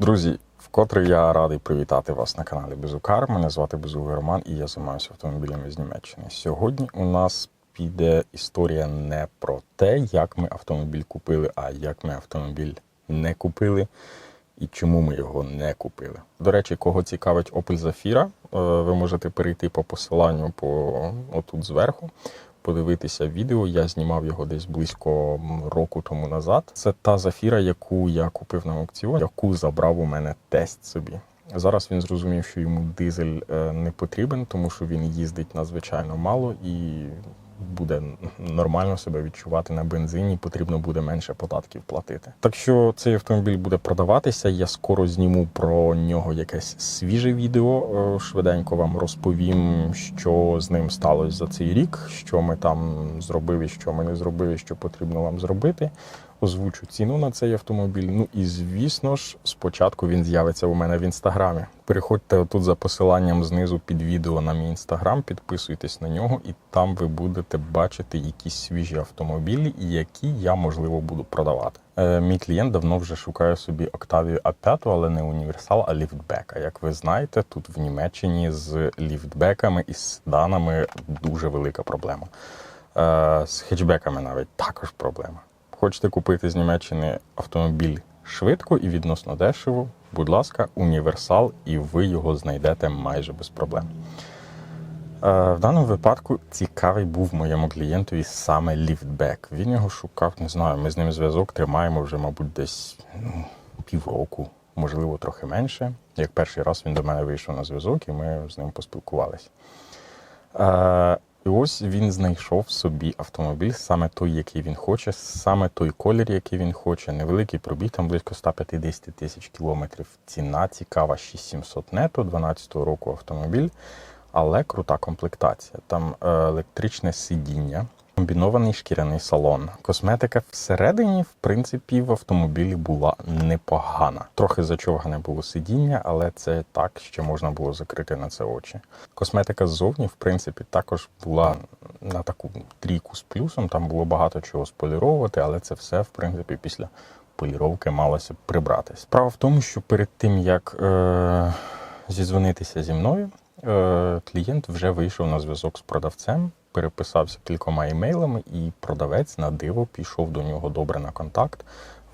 Друзі, вкотре я радий привітати вас на каналі Безукар. Мене звати Безугий Роман і я займаюся автомобілями з Німеччини. Сьогодні у нас піде історія не про те, як ми автомобіль купили, а як ми автомобіль не купили і чому ми його не купили. До речі, кого цікавить Opel Zafira, е, ви можете перейти по посиланню по отут зверху. Подивитися відео, я знімав його десь близько року тому назад. Це та зафіра, яку я купив на аукціоні, яку забрав у мене тест собі. Зараз він зрозумів, що йому дизель е, не потрібен, тому що він їздить надзвичайно мало і буде нормально себе відчувати на бензині, потрібно буде менше податків платити. Так що цей автомобіль буде продаватися. Я скоро зніму про нього якесь свіже відео. Е, Швиденько вам розповім, що з ним сталося за цей рік, що ми там зробили, що ми не зробили, що потрібно вам зробити. Озвучу ціну на цей автомобіль. Ну і звісно ж, спочатку він з'явиться у мене в інстаграмі. Переходьте тут за посиланням знизу під відео на мій інстаграм, підписуйтесь на нього, і там ви будете бачити якісь свіжі автомобілі, які я можливо буду продавати. Е, мій клієнт давно вже шукає собі Octavia A5, але не універсал, а ліфтбека. Як ви знаєте, тут в Німеччині з ліфтбеками і седанами дуже велика проблема. Е, з хетчбеками навіть також проблема. Хочете купити з Німеччини автомобіль швидко і відносно дешево, будь ласка, універсал, і ви його знайдете майже без проблем. Е, В даному випадку цікавий був моєму клієнтові саме ліфтбек. Він його шукав, не знаю, ми з ним зв'язок тримаємо вже, мабуть, десь ну, півроку, можливо, трохи менше. Як перший раз він до мене вийшов на зв'язок, і ми з ним поспілкувалися. І ось він знайшов собі автомобіль, саме той, який він хоче, саме той колір, який він хоче. Невеликий пробіг, там близько 150 тисяч кілометрів. Ціна цікава 6700 нето, 12-го року автомобіль, але крута комплектація. Там е, електричне сидіння, комбінований шкіряний салон. Косметика всередині, в принципі, в автомобілі була непогана. Трохи зачовгане було сидіння, але це так, що можна було закрити на це очі. Косметика ззовні, в принципі, також була на таку трійку з плюсом. Там було багато чого споліровувати, але це все, в принципі, після поліровки малося прибратись. Справа в тому, що перед тим як е- зізвонитися зі мною, е- клієнт вже вийшов на зв'язок з продавцем, переписався кількома імейлами, і продавець на диво пішов до нього добре на контакт.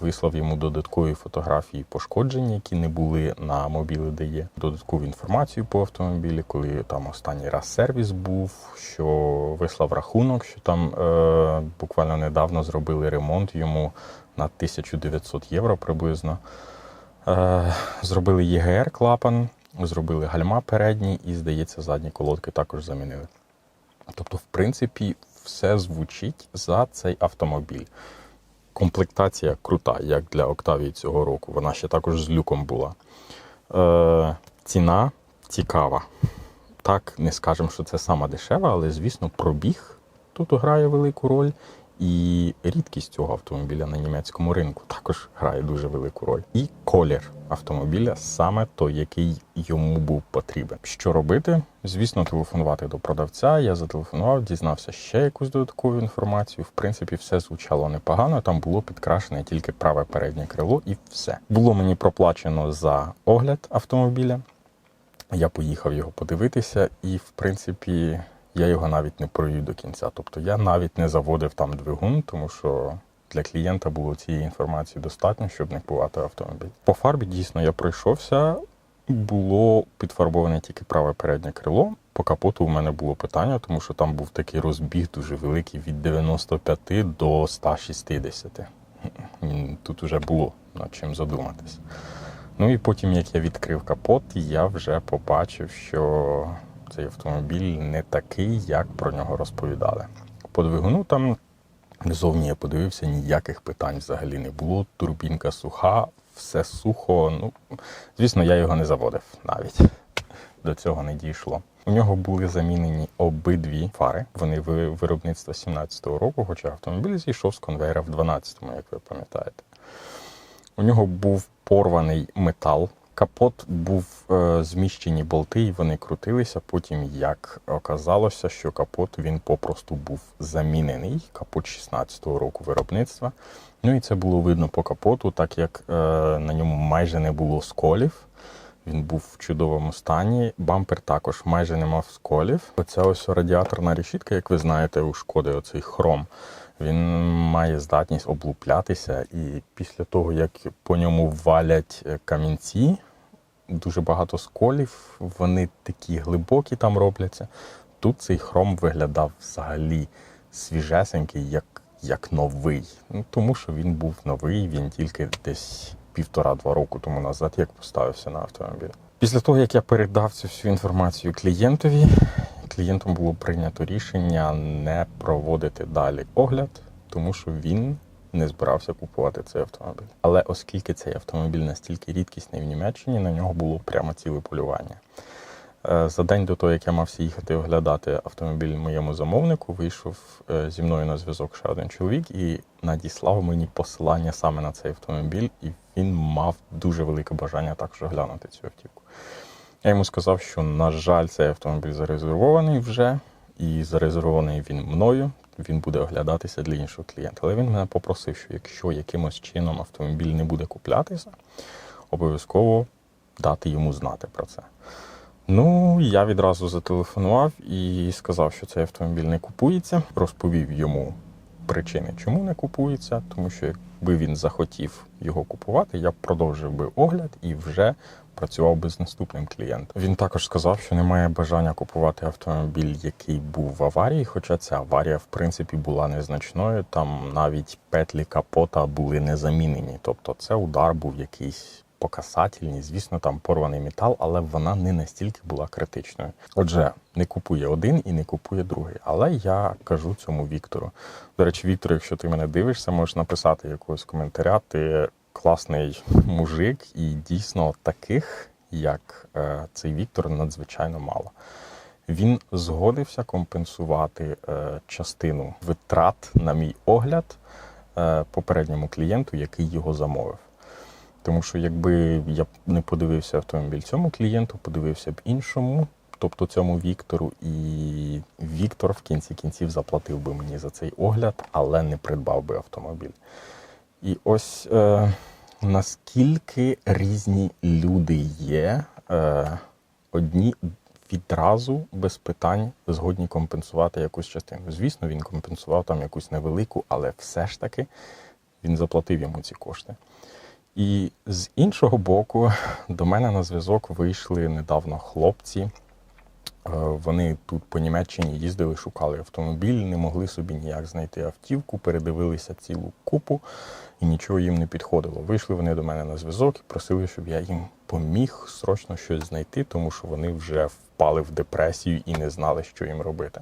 Вислав йому додаткові фотографії пошкоджень, які не були на мобілі, де є додаткову інформацію по автомобілі, коли там останній раз сервіс був, що вислав рахунок, що там е, буквально недавно зробили ремонт йому на 1900 євро приблизно. Е, зробили ЄГР клапан, зробили гальма передні і, здається, задні колодки також замінили. Тобто, в принципі, все звучить за цей автомобіль. Комплектація крута, як для Октавії цього року. Вона ще також з люком була. Е, ціна цікава. Так, не скажемо, що це сама дешева, але, звісно, пробіг тут грає велику роль. І рідкість цього автомобіля на німецькому ринку також грає дуже велику роль. І колір автомобіля саме той, який йому був потрібен. Що робити? Звісно, телефонувати до продавця. Я зателефонував, дізнався ще якусь додаткову інформацію. В принципі, все звучало непогано. Там було підкрашене тільки праве переднє крило, і все було мені проплачено за огляд автомобіля. Я поїхав його подивитися, і в принципі я його навіть не провів до кінця. Тобто я навіть не заводив там двигун, тому що для клієнта було цієї інформації достатньо, щоб не купувати автомобіль. По фарбі дійсно я пройшовся. Було підфарбоване тільки праве переднє крило. По капоту у мене було питання, тому що там був такий розбіг дуже великий від 95 до 160. Тут уже було над чим задуматись. Ну і потім, як я відкрив капот, я вже побачив, що цей автомобіль не такий, як про нього розповідали. По двигуну там зовні я подивився, ніяких питань взагалі не було. Турбінка суха, все сухо. Ну, звісно, я його не заводив навіть. До цього не дійшло. У нього були замінені обидві фари. Вони ви- виробництва 17-го року, хоча автомобіль зійшов з конвейера в 12-му, як ви пам'ятаєте. У нього був порваний метал Капот був е, зміщені болти, і вони крутилися. Потім, як оказалося, що капот він попросту був замінений. Капот 16-го року виробництва. Ну і це було видно по капоту, так як е, на ньому майже не було сколів. Він був в чудовому стані. Бампер також майже не мав сколів. Оця ось радіаторна решітка, як ви знаєте, у шкоди оцей хром. Він має здатність облуплятися, і після того, як по ньому валять е, камінці, дуже багато сколів, вони такі глибокі там робляться. Тут цей хром виглядав взагалі свіжесенький, як, як новий. Ну, тому що він був новий, він тільки десь півтора-два року тому назад, як поставився на автомобіль. Після того, як я передав цю всю інформацію клієнтові, клієнтом було прийнято рішення не проводити далі огляд, тому що він не збирався купувати цей автомобіль. Але оскільки цей автомобіль настільки рідкісний в Німеччині, на нього було прямо ціле полювання. Е, За день до того, як я мався їхати оглядати автомобіль моєму замовнику, вийшов е, зі мною на зв'язок ще один чоловік і надіслав мені посилання саме на цей автомобіль, і він мав дуже велике бажання також оглянути цю автівку. Я йому сказав, що, на жаль, цей автомобіль зарезервований вже, і зарезервований він мною. Він буде оглядатися для іншого клієнта. Але він мене попросив, що якщо якимось чином автомобіль не буде куплятися, обов'язково дати йому знати про це. Ну, я відразу зателефонував і сказав, що цей автомобіль не купується. Розповів йому причини, чому не купується, тому що якби він захотів його купувати, я продовжив би огляд і вже працював би з наступним клієнтом. Він також сказав, що немає бажання купувати автомобіль, який був в аварії, хоча ця аварія, в принципі, була незначною. Там навіть петлі капота були не замінені. Тобто, це удар був якийсь по касательній, звісно, там порваний метал, але вона не настільки була критичною. Отже, не купує один і не купує другий. Але я кажу цьому Віктору. До речі, Віктор, якщо ти мене дивишся, можеш написати якогось коментаря. Ти класний мужик, і дійсно таких, як е, цей Віктор, надзвичайно мало. Він згодився компенсувати е, частину витрат на мій огляд е, попередньому клієнту, який його замовив. Тому що якби я не подивився автомобіль цьому клієнту, подивився б іншому, тобто цьому Віктору, і Віктор в кінці кінців заплатив би мені за цей огляд, але не придбав би автомобіль. І ось е, наскільки різні люди є, е, одні відразу без питань згодні компенсувати якусь частину. Звісно, він компенсував там якусь невелику, але все ж таки він заплатив йому ці кошти. І з іншого боку, до мене на зв'язок вийшли недавно хлопці. Е, Вони тут по Німеччині їздили, шукали автомобіль, не могли собі ніяк знайти автівку, передивилися цілу купу і нічого їм не підходило. Вийшли вони до мене на зв'язок і просили, щоб я їм поміг срочно щось знайти, тому що вони вже впали в депресію і не знали, що їм робити.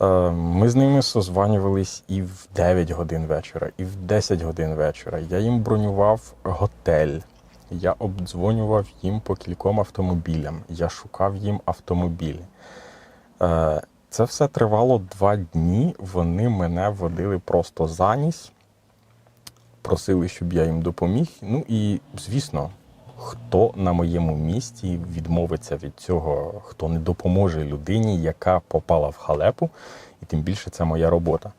Е, Ми з ними созванювались і в 9 годин вечора, і в 10 годин вечора. Я їм бронював готель. Я обдзвонював їм по кільком автомобілям. Я шукав їм автомобілі. Е, Це все тривало два дні. Вони мене водили просто за ніс, просили, щоб я їм допоміг. Ну і звісно, хто на моєму місці відмовиться від цього, хто не допоможе людині, яка попала в халепу, і тим більше це моя робота.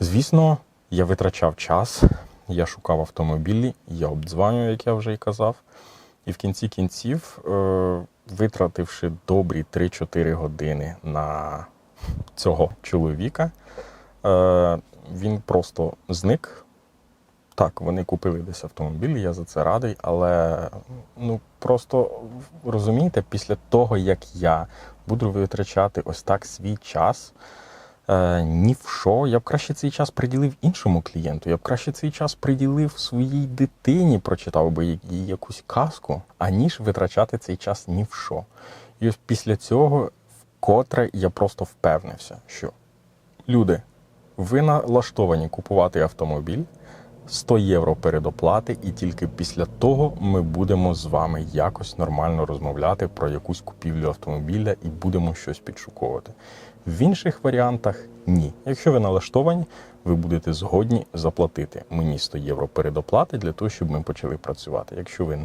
Звісно, я витрачав час, я шукав автомобілі, я обдзвонював, як я вже і казав. І в кінці кінців, е, витративши добрі 3-4 години на цього чоловіка, е, він просто зник. Так, вони купили десь автомобіль, я за це радий, але ну просто розумієте, після того, як я буду витрачати ось так свій час, ні в що, я б краще цей час приділив іншому клієнту. Я б краще цей час приділив своїй дитині, прочитав би їй якусь казку, аніж витрачати цей час ні в що. І ось після цього, вкотре я просто впевнився, що люди, ви налаштовані купувати автомобіль. 100 євро передоплати, і тільки після того ми будемо з вами якось нормально розмовляти про якусь купівлю автомобіля і будемо щось підшуковувати. В інших варіантах ні. Якщо ви налаштовані, ви будете згодні заплатити мені 100 євро передоплати для того, щоб ми почали працювати. Якщо ви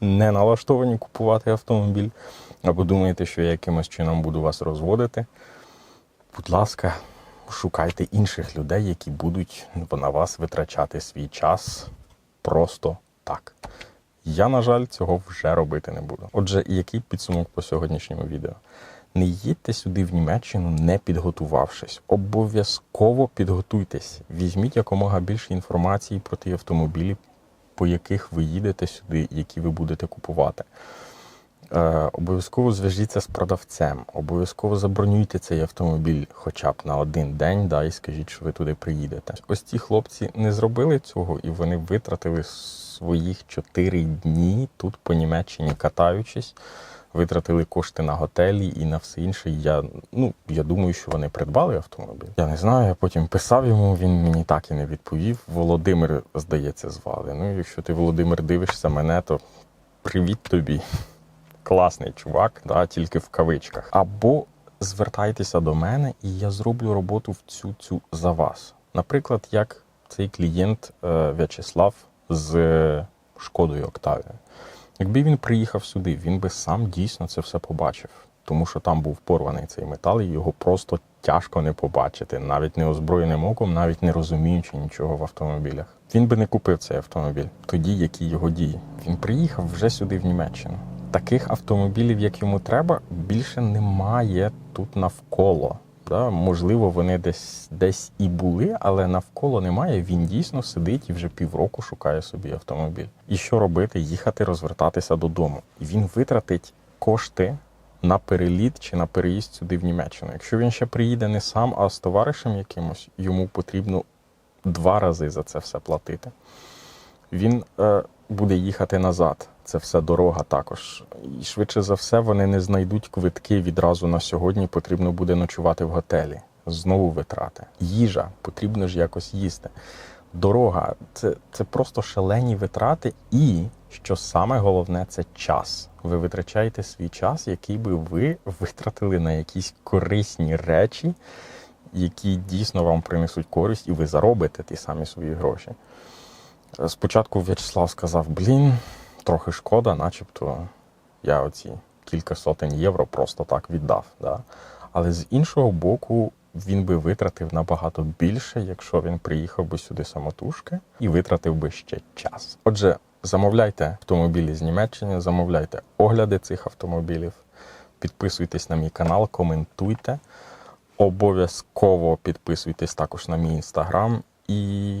не налаштовані купувати автомобіль, або думаєте, що я якимось чином буду вас розводити, будь ласка, шукайте інших людей, які будуть на вас витрачати свій час просто так. Я, на жаль, цього вже робити не буду. Отже, який підсумок по сьогоднішньому відео? Не їдьте сюди в Німеччину, не підготувавшись. Обов'язково підготуйтесь. Візьміть якомога більше інформації про ті автомобілі, по яких ви їдете сюди, які ви будете купувати. Е, обов'язково зв'яжіться з продавцем, обов'язково забронюйте цей автомобіль хоча б на один день, да, і скажіть, що ви туди приїдете. Ось ці хлопці не зробили цього, і вони витратили своїх 4 дні тут по Німеччині катаючись, витратили кошти на готелі і на все інше. Я, ну, я думаю, що вони придбали автомобіль. Я не знаю, я потім писав йому, він мені так і не відповів. Володимир, здається, звали. Ну, якщо ти, Володимир, дивишся мене, то привіт тобі класний чувак, да, тільки в кавичках. Або звертайтеся до мене, і я зроблю роботу в цю за вас. Наприклад, як цей клієнт е, В'ячеслав з е, шкодою Октавією. Якби він приїхав сюди, він би сам дійсно це все побачив, тому що там був порваний цей метал, і його просто тяжко не побачити, навіть не озброєним оком, навіть не розуміючи нічого в автомобілях. Він би не купив цей автомобіль. Тоді які його дії? Він приїхав вже сюди в Німеччину. Таких автомобілів, як йому треба, більше немає тут навколо. Да? Можливо, вони десь десь і були, але навколо немає. Він дійсно сидить і вже півроку шукає собі автомобіль. І що робити? Їхати розвертатися додому. І він витратить кошти на переліт чи на переїзд сюди в Німеччину. Якщо він ще приїде не сам, а з товаришем якимось, йому потрібно два рази за це все платити. Він е, буде їхати назад. Це все дорога також. І швидше за все вони не знайдуть квитки відразу на сьогодні. Потрібно буде ночувати в готелі. Знову витрати. Їжа, потрібно ж якось їсти. Дорога це, це просто шалені витрати, і що саме головне, це час. Ви витрачаєте свій час, який би ви витратили на якісь корисні речі, які дійсно вам принесуть користь, і ви заробите ті самі свої гроші. Спочатку В'ячеслав сказав: блін, трохи шкода, начебто я оці кілька сотень євро просто так віддав. Да? Але з іншого боку, він би витратив набагато більше, якщо він приїхав би сюди самотужки і витратив би ще час. Отже, замовляйте автомобілі з Німеччини, замовляйте огляди цих автомобілів, підписуйтесь на мій канал, коментуйте. Обов'язково підписуйтесь також на мій інстаграм і